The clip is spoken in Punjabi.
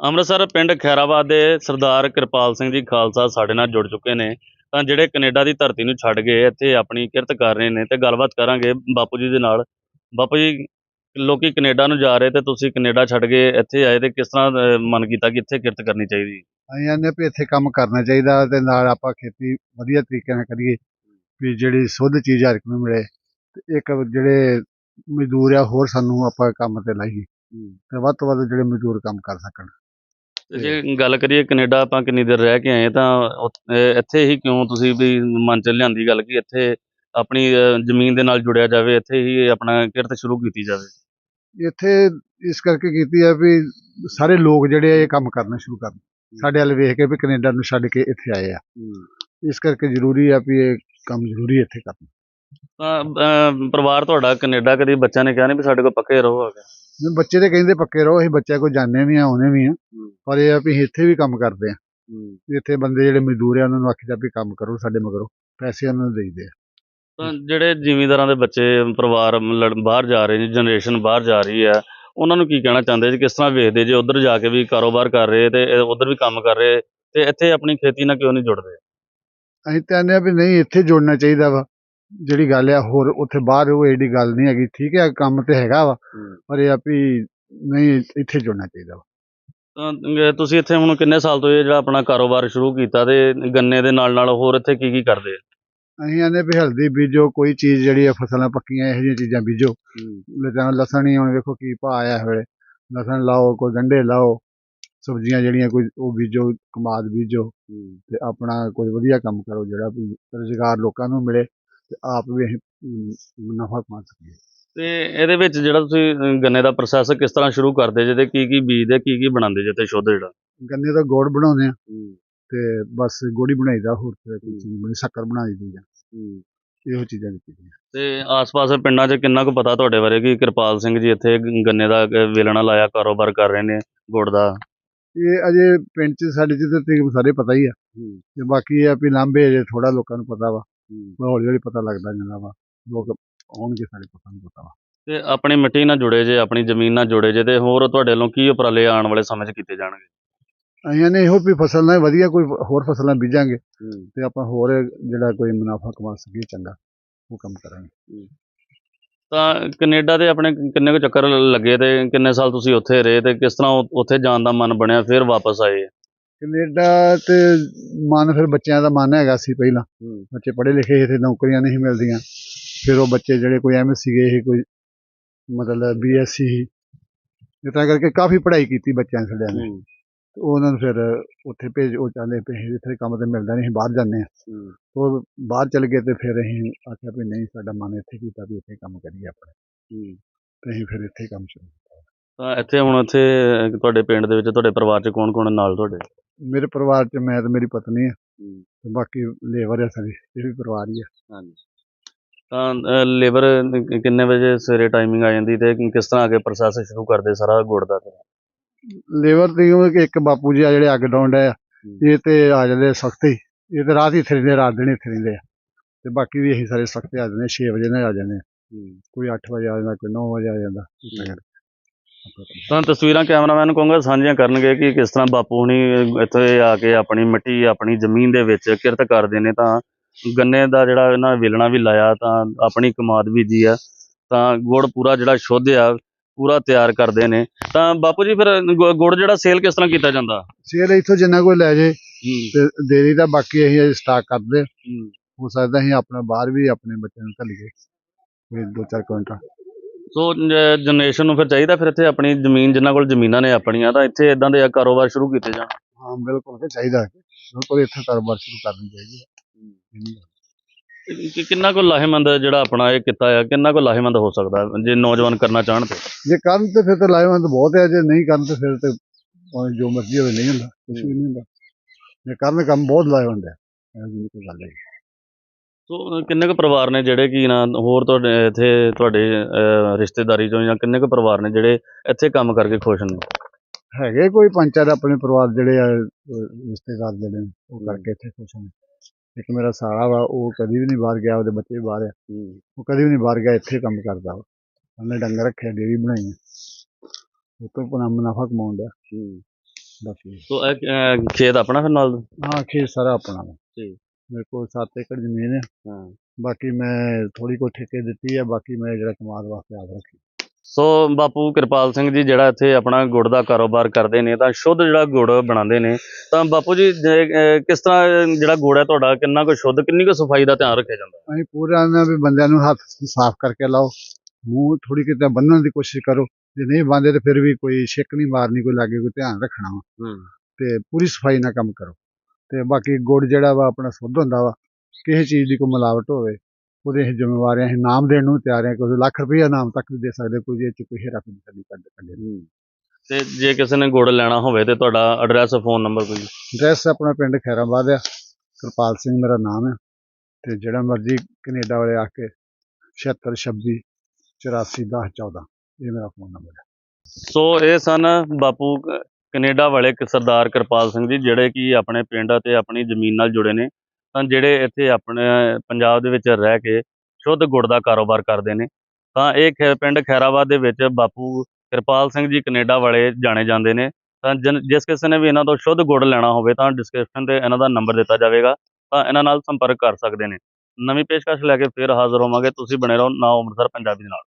ਅੰਮ੍ਰਿਤਸਰ ਪਿੰਡ ਖੈਰਾਬਾਦ ਦੇ ਸਰਦਾਰ ਕਿਰਪਾਲ ਸਿੰਘ ਜੀ ਖਾਲਸਾ ਸਾਡੇ ਨਾਲ ਜੁੜ ਚੁੱਕੇ ਨੇ। ਤਾਂ ਜਿਹੜੇ ਕੈਨੇਡਾ ਦੀ ਧਰਤੀ ਨੂੰ ਛੱਡ ਕੇ ਇੱਥੇ ਆਪਣੀ ਕਿਰਤ ਕਰ ਰਹੇ ਨੇ ਤੇ ਗੱਲਬਾਤ ਕਰਾਂਗੇ ਬਾਪੂ ਜੀ ਦੇ ਨਾਲ। ਬਾਪੂ ਜੀ ਲੋਕੀ ਕੈਨੇਡਾ ਨੂੰ ਜਾ ਰਹੇ ਤੇ ਤੁਸੀਂ ਕੈਨੇਡਾ ਛੱਡ ਕੇ ਇੱਥੇ ਆਏ ਤੇ ਕਿਸ ਤਰ੍ਹਾਂ ਮਨ ਕੀਤਾ ਕਿ ਇੱਥੇ ਕਿਰਤ ਕਰਨੀ ਚਾਹੀਦੀ? ਅਸੀਂ ਕਹਿੰਦੇ ਵੀ ਇੱਥੇ ਕੰਮ ਕਰਨਾ ਚਾਹੀਦਾ ਤੇ ਨਾਲ ਆਪਾਂ ਖੇਤੀ ਵਧੀਆ ਤਰੀਕੇ ਨਾਲ ਕਰੀਏ ਵੀ ਜਿਹੜੀ ਸੁੱਧ ਚੀਜ਼ ਹਰ ਇੱਕ ਨੂੰ ਮਿਲੇ। ਤੇ ਇੱਕ ਜਿਹੜੇ ਮਜ਼ਦੂਰ ਆ ਹੋਰ ਸਾਨੂੰ ਆਪਾਂ ਕੰਮ ਤੇ ਲਾਈਏ। ਤੇ ਵੱਧ ਤੋਂ ਵੱਧ ਜਿਹੜੇ ਮਜ਼ਦੂਰ ਕੰਮ ਕਰ ਸਕਣ। ਜੇ। ਗੱਲ ਕਰੀਏ ਕੈਨੇਡਾ ਆਪਾਂ ਕਿੰਨੀ ਦੇਰ ਰਹਿ ਕੇ ਆਏ ਤਾਂ ਉੱਥ- ਇੱਥੇ ਹੀ ਕਿਉਂ ਤੁਸੀਂ ਵੀ ਮਨ ਚ ਲਿਆਂਦੀ ਗੱਲ ਕਿ ਇੱਥੇ ਆਪਣੀ ਅਹ, ਜ਼ਮੀਨ ਦੇ ਨਾਲ ਜੁੜਿਆ ਜਾਵੇ ਇੱਥੇ ਹੀ ਆਪਣਾ ਕਿਰਤ ਸ਼ੁਰੂ ਕੀਤੀ ਜਾਵੇ? ਇੱਥੇ ਇਸ ਕਰਕੇ ਕੀਤੀ ਆ ਵੀ ਸਾਰੇ ਲੋਕ ਜਿਹੜੇ ਆ ਇਹ ਕੰਮ ਕਰਨਾ ਸ਼ੁਰੂ ਕਰਨ। ਸਾਡੇ ਵੱਲ ਵੇਖ ਕੇ ਵੀ ਕੈਨੇਡਾ ਨੂੰ ਛੱਡ ਕੇ ਇੱਥੇ ਆਏ ਆ। ਇਸ ਕਰਕੇ ਜ਼ਰੂਰੀ ਆ ਵੀ ਇਹ ਕੰਮ ਜ਼ਰੂਰੀ ਇੱਥੇ ਕਰਨਾ। ਤਾਂ ਅਹ, ਪਰਿਵਾਰ ਤੁਹਾਡਾ ਕੈਨੇਡਾ ਕਦੀ ਬੱਚਿਆਂ ਨੇ ਕਿਹਾ ਨਹੀਂ ਵੀ ਸਾਡੇ ਕੋਲ ਪੱਕੇ ਰਹੋ ਆ ਕੇ? ਬੱਚੇ ਤੇ ਕਹਿੰਦੇ ਪੱਕੇ ਰਹੋ ਅਸੀਂ ਬੱਚਿਆਂ ਕੋਲ ਜਾਂਦੇ ਵੀ ਆ ਆਉਣੇ ਵੀ ਆ ਪਰ ਇਹ ਆ ਵੀ ਇੱਥੇ ਵੀ ਕੰਮ ਕਰਦੇ ਆ ਇੱਥੇ ਬੰਦੇ ਜਿਹੜੇ ਮਜ਼ਦੂਰ ਆ ਉਹਨਾਂ ਨੂੰ ਆਖੀਦਾ ਵੀ ਕੰਮ ਕਰੋ ਸਾਡੇ ਮਗਰੋਂ ਪੈਸੇ ਉਹਨਾਂ ਨੂੰ ਦੇਈਦੇ ਆ। ਤਾਂ ਜਿਹੜੇ ਜ਼ਿਮੀਂਦਾਰਾਂ ਦੇ ਬੱਚੇ ਪਰਿਵਾਰ ਬਾਹਰ ਜਾ ਰਹੇ ਨੇ ਜਨਰੇਸ਼ਨ ਬਾਹਰ ਜਾ ਰਹੀ ਹੈ ਉਹਨਾਂ ਨੂੰ ਕੀ ਕਹਿਣਾ ਚਾਹੁੰਦੇ ਜੀ? ਕਿਸ ਤਰ੍ਹਾਂ ਵੇਖਦੇ ਜੇ ਉਧਰ ਜਾ ਕੇ ਵੀ ਕਾਰੋਬਾਰ ਕਰ ਰਹੇ ਤੇ ਉਧਰ ਵੀ ਕੰਮ ਕਰ ਰਹੇ ਤੇ ਇੱਥੇ ਆਪਣੀ ਖੇਤੀ ਨਾਲ ਕਿਉਂ ਨਹੀਂ ਜੁੜਦੇ? ਅਸੀਂ ਤਾਂ ਕਹਿੰਦੇ ਆ ਵੀ ਨਹੀਂ ਇੱਥੇ ਜੋੜਨਾ ਚਾਹੀਦਾ ਵਾ। ਜਿਹੜੀ ਗੱਲ ਆ ਹੋਰ ਉੱਥੇ ਬਾਹਰ ਉਹ ਏਡੀ ਗੱਲ ਨਹੀਂ ਹੈਗੀ ਠੀਕ ਹੈ ਕੰਮ ਤੇ ਹੈਗਾ ਵਾ ਪਰ ਇਹ ਆ ਵੀ ਨਹੀਂ ਇੱਥੇ ਜੋੜਨਾ ਚਾਹੀਦਾ ਵਾ। ਤਾਂ ਅਹ ਤੁਸੀਂ ਇੱਥੇ ਹੁਣ ਕਿੰਨੇ ਸਾਲ ਤੋਂ ਇਹ ਜਿਹੜਾ ਆਪਣਾ ਕਾਰੋਬਾਰ ਸ਼ੁਰੂ ਕੀਤਾ ਤੇ ਗੰਨੇ ਦੇ ਨਾਲ ਨਾਲ ਹੋਰ ਇੱਥੇ ਕੀ ਕੀ ਕਰਦੇ ਅਸੀਂ ਕਹਿੰਦੇ ਵੀ ਹਲਦੀ ਬੀਜੋ ਕੋਈ ਚੀਜ਼ ਜਿਹੜੀ ਆ ਫਸਲਾਂ ਪੱਕੀਆਂ ਇਹੋ ਜਿਹੀਆਂ ਚੀਜ਼ਾਂ ਬੀਜੋ। ਲਸਾਂ ਲਸਣ ਹੀ ਹੁਣ ਵੇਖੋ ਕੀ ਭਾਅ ਆਇਆ ਵੇਲੇ। ਲਸਣ ਲਾਓ ਕੋਈ ਗੰਢੇ ਲਾਓ ਸਬਜ਼ੀਆਂ ਜਿਹੜੀਆਂ ਕੋਈ ਉਹ ਬੀਜੋ ਕਮਾਦ ਬੀਜੋ ਤੇ ਆਪਣਾ ਕੋਈ ਵਧੀਆ ਕੰਮ ਕਰੋ ਜਿਹੜਾ ਵੀ ਰੁਜ਼ਗਾਰ ਲੋਕਾਂ ਨੂੰ ਮਿਲੇ। ਤੇ ਆਪ ਵੀ ਅਸੀਂ ਮੁਨਾਫਾ ਕਮਾ ਸਕੀਏ। ਤੇ ਇਹਦੇ ਵਿੱਚ ਜਿਹੜਾ ਤੁਸੀਂ ਗੰਨੇ ਦਾ ਪ੍ਰੋਸੈਸ ਕਿਸ ਤਰ੍ਹਾਂ ਸ਼ੁਰੂ ਕਰਦੇ ਜੇ ਤੇ ਕੀ ਕੀ ਬੀਜਦੇ ਕੀ ਕੀ ਬਣਾਉਂਦੇ ਜੇ ਤੇ ਸ਼ੁੱਧ ਜਿਹੜਾ? ਗੰਨੇ ਦਾ ਗੁੜ ਬਣਾਉਂਦੇ ਆ। ਤੇ ਬਸ ਗੁੜ ਬਣਾਈਦਾ ਹੋਰ ਤੇ ਕੋਈ ਚੀਜ਼ ਨਹੀਂ ਸ਼ੱਕਰ ਬਣਾਈ ਦੀ ਆ। ਇਹੋ ਚੀਜ਼ਾਂ ਕੀਤੀਆਂ ਤੇ ਆਸ-ਪਾਸ ਪਿੰਡਾਂ 'ਚ ਕਿੰਨਾ ਕੁ ਪਤਾ ਤੁਹਾਡੇ ਬਾਰੇ ਕਿ ਕਿਰਪਾਲ ਸਿੰਘ ਜੀ ਇੱਥੇ ਗ- ਗੰਨੇ ਦਾ ਵੇਲਣਾ ਲਾਇਆ ਕਾਰੋਬਾਰ ਕਰ ਰਹੇ ਨੇ ਗੁੜ ਦਾ? ਇਹ ਅਜੇ ਪਿੰਡ ਚ ਸਾਡੇ ਚ ਤੇ ਤਕਰੀਬਨ ਸਾਰੇ ਪਤਾ ਹੀ ਆ। ਤੇ ਬਾਕੀ ਇਹ ਆ ਵੀ ਲਾਂਬੇ ਅਜੇ ਥੋੜਾ ਲੋਕਾਂ ਨੂੰ ਪਤਾ ਵਾ। ਹੌਲੀ ਹੌਲੀ ਪਤਾ ਲੱਗਦਾ ਜਾਂਦਾ ਵਾ। ਲੋਕ ਆਉਣਗੇ ਸਾਡੇ ਪਤਾ ਨੂੰ ਪਤਾ ਵਾ। ਤੇ ਆਪਣੀ ਮਿੱਟੀ ਨਾਲ ਜੁੜੇ ਜੇ ਆਪਣੀ ਜ਼ਮੀਨ ਨਾਲ ਜੁੜੇ ਜੇ ਤੇ ਹੋਰ ਤੁਹਾਡੇ ਵੱਲੋਂ ਕੀ ਉਪਰਾਲੇ ਆਉਣ ਵਾਲੇ ਸਮੇਂ 'ਚ ਕੀਤੇ ਜਾਣਗੇ? ਅਸੀਂ ਨੇ ਇਹੋ ਵੀ ਫਸਲ ਨਾਲ ਵਧੀਆ ਕੋਈ ਹੋਰ ਫਸਲਾਂ ਬੀਜਾਂਗੇ ਤੇ ਆਪਾਂ ਹੋਰ ਜਿਹੜਾ ਕੋਈ ਮੁਨਾਫਾ ਕਮਾ ਸਕੀਏ ਚੰਗਾ ਉਹ ਕੰਮ ਕਰਾਂਗੇ। ਤਾਂ ਕੈਨੇਡਾ ਦੇ ਆਪਣੇ ਕਿੰਨੇ ਕੁ ਚੱਕਰ ਲੱਗੇ ਤੇ ਕਿੰਨੇ ਸਾਲ ਤੁਸੀਂ ਉੱਥੇ ਰਹੇ ਤੇ ਕਿਸ ਤਰ੍ਹਾਂ ਉੱਥੇ ਜਾਣ ਦਾ ਮਨ ਬਣਿਆ ਫਿਰ ਵਾਪਸ ਆਏ? ਕੈਨੇਡਾ ਤੇ ਮਨ ਫਿਰ ਬੱਚਿਆਂ ਦਾ ਮਨ ਹੈਗਾ ਸੀ ਪਹਿਲਾਂ। ਬੱਚੇ ਪੜ੍ਹੇ ਲਿਖੇ ਸੀ ਤੇ ਨੌਕਰੀਆਂ ਨਹੀਂ ਸੀ ਮਿਲਦੀਆਂ। ਫਿਰ ਉਹ ਬੱਚੇ ਜਿਹੜੇ ਕੋਈ ਐਮਐਸਸੀ ਗਏ ਸੀ ਕੋਈ ਮਤਲਬ ਬੀਐਸਸੀ ਇਸ ਤਰ੍ਹਾਂ ਕਰਕੇ ਕਾਫੀ ਪੜ੍ਹਾਈ ਕੀਤੀ ਬੱਚਿਆਂ ਸਾਡਿਆਂ ਨੇ। ਤੇ ਉਹਨਾਂ ਨੂੰ ਫਿਰ ਉੱਥੇ ਭੇਜ ਉਹ ਚਾਹੁੰਦੇ ਪਏ ਸੀ ਇੱਥੇ ਕੰਮ ਤੇ ਮਿਲਦਾ ਨਹੀਂ ਅਸੀਂ ਬਾਹਰ ਜਾਂਦੇ ਹਾਂ। ਉਹ ਬਾਹਰ ਚਲੇ ਗਏ ਤੇ ਫਿਰ ਅਸੀਂ ਆਖਿਆ ਵੀ ਨਹੀਂ ਸਾਡਾ ਮਨ ਇੱਥੇ ਕੀਤਾ ਵੀ ਇੱਥੇ ਕੰਮ ਕਰੀਏ ਆਪਣੇ। ਤੇ ਅਸੀਂ ਫਿਰ ਇੱਥੇ ਕੰਮ ਸ਼ੁਰੂ ਕੀਤਾ। ਤਾਂ ਇੱਥੇ ਹੁਣ ਇੱਥੇ ਤੁਹਾਡੇ ਪਿੰਡ ਦੇ ਵਿੱਚ ਤੁਹਾਡੇ ਪਰਿਵਾਰ 'ਚ ਕੌਣ ਕੌਣ ਨਾਲ ਤੁਹਾਡੇ? ਮੇਰੇ ਪਰਿਵਾਰ 'ਚ ਮੈਂ ਤੇ ਮੇਰੀ ਪਤਨੀ ਆ। ਤੇ ਬਾਕੀ ਲੇਬਰ ਆ ਸਾਡੀ ਇਹ ਵੀ ਪਰਿਵਾਰ ਹੀ ਆ। ਤਾਂ ਲੇਬਰ ਕਿੰਨੇ ਵਜੇ ਸਵੇਰੇ ਟਾਈਮਿੰਗ ਆ ਜਾਂਦੀ ਤੇ ਕਿਸ ਤਰ੍ਹਾਂ ਅੱਗੇ ਪ੍ਰੋਸੈਸ ਸ਼ੁਰੂ ਕਰਦੇ ਸਾਰਾ ਗੁੜ ਦਾ? ਲੇਬਰ ਤੇ ਉਹ ਕਿ ਇੱਕ ਬਾਪੂ ਜੀ ਆ ਜਿਹੜੇ ਅੱਗ ਡਾਉਂਡ ਆ। ਇਹ ਤੇ ਆ ਜਾਂਦੇ ਸਖਤੇ ਇਹ ਤੇ ਰਾਤ ਹੀ ਇੱਥੇ ਰਹਿੰਦੇ ਰਾਤ ਦਿਨ ਇੱਥੇ ਰਹਿੰਦੇ ਆ। ਤੇ ਬਾਕੀ ਵੀ ਅਸੀਂ ਸਾਰੇ ਸਖਤੇ ਆ ਜਾਂਦੇ 6 ਵਜੇ ਨਾਲ ਆ ਜਾਂਦੇ ਕੋਈ 8 ਵਜੇ ਆ ਜਾਂਦਾ ਕੋਈ 9 ਵਜੇ ਆ ਜਾਂਦਾ। ਤਾਂ ਤਸਵੀਰਾਂ ਕੈਮਰਾਮੈਨ ਨੂੰ ਕਹੂੰਗਾ ਸਾਂਝੀਆਂ ਕਰਨਗੇ ਕਿ ਕਿਸ ਤਰ੍ਹਾਂ ਬਾਪੂ ਹੁਣੀ ਇੱਥੇ ਆ ਕੇ ਆਪਣੀ ਮਿੱਟੀ ਆਪਣੀ ਜ਼ਮੀਨ ਦੇ ਵਿੱਚ ਕਿਰਤ ਕਰਦੇ ਨੇ। ਤਾਂ ਗੰਨੇ ਦਾ ਜਿਹੜਾ ਇਹਨਾਂ ਵੇਲਣਾ ਵੀ ਲਾਇਆ ਤਾਂ ਆਪਣੀ ਕਮਾਦ ਬੀਜੀ ਆ। ਤਾਂ ਗੁੜ ਪੂਰਾ ਜਿਹੜਾ ਸ਼ੁੱਧ ਆ ਪੂਰਾ ਤਿਆਰ ਕਰਦੇ ਨੇ। ਤਾਂ ਬਾਪੂ ਜੀ ਫਿਰ ਗੁੜ ਜਿਹੜਾ ਸੇਲ ਕਿਸ ਤਰ੍ਹਾਂ ਕੀਤਾ ਜਾਂਦਾ? ਸੇਲ ਇੱਥੋਂ ਜਿੰਨਾ ਕੋਈ ਲੈ ਜੇ ਤੇ ਦੇ ਦੀ ਬਾਕੀ ਅਸੀਂ ਅਜੇ ਸਟਾਕ ਕਰਦੇ ਹੋ। ਸਕਦਾ ਅਸੀਂ ਆਪਣਾ ਬਾਹਰ ਵੀ ਆਪਣੇ ਬੱਚਿਆਂ ਨੂੰ ਘੱਲੀਏ ਕੋਈ ਦੋ ਚਾਰ ਕੁਇੰਟਲ। ਸੋ ਜਨਰੇਸ਼ਨ ਨੂੰ ਫਿਰ ਚਾਹੀਦਾ ਫਿਰ ਇੱਥੇ ਆਪਣੀ ਜ਼ਮੀਨ ਜਿਨ੍ਹਾਂ ਕੋਲ ਜ਼ਮੀਨਾਂ ਨੇ ਆਪਣੀਆਂ ਤਾਂ ਇੱਥੇ ਇਦਾਂ ਦੇ ਕਾਰੋਬਾਰ ਸ਼ੁਰੂ ਕੀਤੇ ਜਾਣ। ਹਾਂ ਬਿਲਕੁਲ ਕਿ ਚਾਹੀਦਾ ਬਿਲਕੁਲ ਇੱਥੇ ਕਾਰੋਬਾਰ ਸ਼ੁਰੂ ਕਰਨੀ ਚਾਹੀਦੀ ਹੈ। ਕਿ ਕਿੰਨਾ ਕੁ ਲਾਹੇਮੰਦ ਜਿਹੜਾ ਆਪਣਾ ਇਹ ਕੀਤਾ ਆ ਕਿੰਨਾ ਕੁ ਲਾਹੇਮੰਦ ਹੋ ਸਕਦਾ ਜੇ ਨੌਜਵਾਨ ਕਰਨਾ ਚਾਹਣ ਤੇ? ਜੇ ਕਰਨ ਤੇ ਫਿਰ ਤਾਂ ਲਾਹੇਵੰਦ ਬਹੁਤ ਹੈ ਜੇ ਨਹੀਂ ਕਰਨ ਤੇ ਫਿਰ ਤੇ ਜੋ ਮਰਜ਼ੀ ਹੋਵੇ ਨਹੀਂ ਹੁੰਦਾ ਕੁਝ ਵੀ ਨਹੀਂ ਹੁੰਦਾ। ਜੇ ਕਰਨ ਕੰਮ ਬਹੁਤ ਲਾਹੇਵੰਦ ਹੈ ਇਹੋ ਕੋਈ ਗੱਲ ਹੈ ਸੋ ਕਿੰਨੇ ਕੁ ਪਰਿਵਾਰ ਨੇ ਜਿਹੜੇ ਕਿ ਨਾ ਹੋਰ ਤੁਹਾਡੇ ਇੱਥੇ ਤੁਹਾਡੇ ਅਹ, ਰਿਸ਼ਤੇਦਾਰੀ ਚੋਂ ਜਾਂ ਕਿੰਨੇ ਕੁ ਪਰਿਵਾਰ ਨੇ ਜਿਹੜੇ ਇੱਥੇ ਕੰਮ ਕਰਕੇ ਖੁਸ਼ ਨੇ? ਹੈਗੇ ਕੋਈ ਪੰਜ ਚਾਰ ਆਪਣੇ ਪਰਿਵਾਰ ਜਿਹੜੇ ਆ ਅਹ ਰਿਸ਼ਤੇਦਾਰ ਜਿਹੜੇ ਨੇ, ਉਹ ਕਰਕੇ ਇੱਥੇ ਖੁਸ਼ ਨੇ। ਇੱਕ ਮੇਰਾ ਸਾਲਾ ਵਾ ਉਹ ਕਦੀ ਵੀ ਨਹੀਂ ਬਾਹਰ ਗਿਆ ਉਹਦੇ ਬੱਚੇ ਵੀ ਬਾਹਰ ਆ। ਉਹ ਕਦੀ ਵੀ ਨਹੀਂ ਬਾਹਰ ਗਿਆ ਇੱਥੇ ਕੰਮ ਕਰਦਾ ਵਾ। ਉਹਨੇ ਡੰਗਰ ਰੱਖਿਆ ਡੇਰੀ ਬਣਾਈ ਆ। ਉਹ ਤੋਂ ਆਪਣਾ ਮੁਨਾਫਾ ਕਮਾਉਣ ਡਿਆ। ਬਾਕੀ ਸੋ ਇਹ ਅਹ, ਖੇਤ ਆਪਣਾ ਫਿਰ ਨਾਲ ਹਾਂ ਖੇਤ ਸਾਰਾ ਆਪਣਾ ਵਾ। ਮੇਰੇ ਕੋਲ 7 ਏਕੜ ਜ਼ਮੀਨ ਹੈ। ਹਾਂ। ਬਾਕੀ ਮੈਂ ਥੋੜੀ ਕੋ ਠੇਕੇ ਦਿੱਤੀ ਹੈ ਬਾਕੀ ਮੈਂ ਜਿਹੜਾ ਕਮਾਦ ਵਾਸਤੇ ਆਪ ਰੱਖੀ। ਸੋ ਬਾਪੂ ਕਿਰਪਾਲ ਸਿੰਘ ਜੀ ਜਿਹੜਾ ਇੱਥੇ ਆਪਣਾ ਗੁੜ ਦਾ ਕਾਰੋਬਾਰ ਕਰਦੇ ਨੇ ਤਾਂ ਸ਼ੁੱਧ ਜਿਹੜਾ ਗੁੜ ਬਣਾਉਂਦੇ ਨੇ ਤਾਂ ਬਾਪੂ ਜੀ ਕਿਸ ਤਰ੍ਹਾਂ ਜਿਹੜਾ ਗੁੜ ਹੈ ਤੁਹਾਡਾ ਕਿੰਨਾ ਕੁ ਸ਼ੁੱਧ ਕਿੰਨੀ ਕੁ ਸਫ਼ਾਈ ਦਾ ਧਿਆਨ ਰੱਖਿਆ ਜਾਂਦਾ ਅਸੀਂ ਪੂਰਾ ਨਾ ਵੀ ਬੰਦਿਆਂ ਨੂੰ ਹੱਥ ਸਾਫ਼ ਕਰਕੇ ਲਾਓ। ਮੂੰਹ ਥੋੜੀ ਕਿਤੇ ਬੰਨਣ ਦੀ ਕੋਸ਼ਿਸ਼ ਕਰੋ। ਜੇ ਨਹੀਂ ਬੰਦੇ ਤੇ ਫਿਰ ਵੀ ਕੋਈ ਛਿੱਕ ਨਹੀਂ ਮਾਰਨੀ ਕੋਈ ਲਾਗੇ ਕੋਈ ਧਿਆਨ ਰੱਖਣਾ ਤੇ ਪੂਰੀ ਸਫ਼ਾਈ ਨਾਲ ਕੰਮ ਕਰੋ। ਤੇ ਬਾਕੀ ਗੁੜ ਜਿਹੜਾ ਵਾ ਆਪਣਾ ਸ਼ੁੱਧ ਹੁੰਦਾ ਵਾ ਕਿਸੇ ਚੀਜ਼ ਦੀ ਕੋਈ ਮਿਲਾਵਟ ਹੋਵੇ ਉਹਦੇ ਅਸੀਂ ਜ਼ਿੰਮੇਵਾਰ ਹਾਂ ਨਾਮ ਦੇਣ ਨੂੰ ਤਿਆਰ ਹਾਂ ਕੋਈ ਲੱਖ ਰੁਪਈਆ ਨਾਮ ਤੱਕ ਵੀ ਦੇ ਸਕਦੇ ਕੋਈ ਇਹ ਚ ਕੋਈ ਹੇਰਾ ਫੇਰੀ ਸਾਡੀ ਕੱਢ ਕੱਢੇ ਤੇ ਜੇ ਕਿਸੇ ਨੇ ਗੁੜ ਲੈਣਾ ਹੋਵੇ ਤੇ ਤੁਹਾਡਾ ਐਡਰੈਸ ਫੋਨ ਨੰਬਰ ਕੋਈ? ਐਡਰੈਸ ਆਪਣਾ ਪਿੰਡ ਖੈਰਾਬਾਦ ਆ ਕਿਰਪਾਲ ਸਿੰਘ ਮੇਰਾ ਨਾਮ ਹੈ ਤੇ ਜਿਹੜਾ ਮਰਜ਼ੀ ਕੈਨੇਡਾ ਵਾਲੇ ਆ ਕੇ 76 26 84 10 14 ਇਹ ਮੇਰਾ ਫੋਨ ਨੰਬਰ ਹੈ ਸੋ ਇਹ ਸਨ ਬਾਪੂ ਕੈਨੇਡਾ ਵਾਲੇ ਸਰਦਾਰ ਕਿਰਪਾਲ ਸਿੰਘ ਜੀ, ਜਿਹੜੇ ਕਿ ਆਪਣੇ ਪਿੰਡ ਅਤੇ ਆਪਣੀ ਜ਼ਮੀਨ ਨਾਲ ਜੁੜੇ ਨੇ, ਤਾਂ ਜਿਹੜੇ ਇੱਥੇ ਆਪਣੇ ਪੰਜਾਬ ਦੇ ਵਿੱਚ ਰਹਿ ਕੇ ਸ਼ੁੱਧ ਗੁੜ ਦਾ ਕਾਰੋਬਾਰ ਕਰਦੇ ਨੇ, ਤਾਂ ਇਹ ਖੈ- ਪਿੰਡ ਖੈਰਾਬਾਦ ਦੇ ਵਿੱਚ ਬਾਪੂ ਕਿਰਪਾਲ ਸਿੰਘ ਜੀ ਕੈਨੇਡਾ ਵਾਲੇ ਜਾਣੇ ਜਾਂਦੇ ਨੇ, ਤਾਂ ਜਿਨ- ਜਿਸ ਕਿਸੇ ਨੇ ਵੀ ਇਹਨਾਂ ਤੋਂ ਸ਼ੁੱਧ ਗੁੜ ਲੈਣਾ ਹੋਵੇ ਤਾਂ ਡਿਸਕ੍ਰਿਪਸ਼ਨ ਤੇ ਇਹਨਾਂ ਦਾ ਨੰਬਰ ਦਿੱਤਾ ਜਾਵੇਗਾ, ਤਾਂ ਇਹਨਾਂ ਨਾਲ ਸੰਪਰਕ ਕਰ ਸਕਦੇ ਨੇ। ਨਵੀਂ ਪੇਸ਼ਕਸ਼ ਲੈ ਕੇ ਫਿਰ ਹਾਜ਼ਰ ਹੋਵਾਂਗੇ, ਤੁਸੀਂ ਬਣੇ ਰਹੋ, ਨਾ ਅੰਮ੍ਰਿਤਸਰ, ਪੰਜਾਬੀ ਦੇ ਨਾਲ।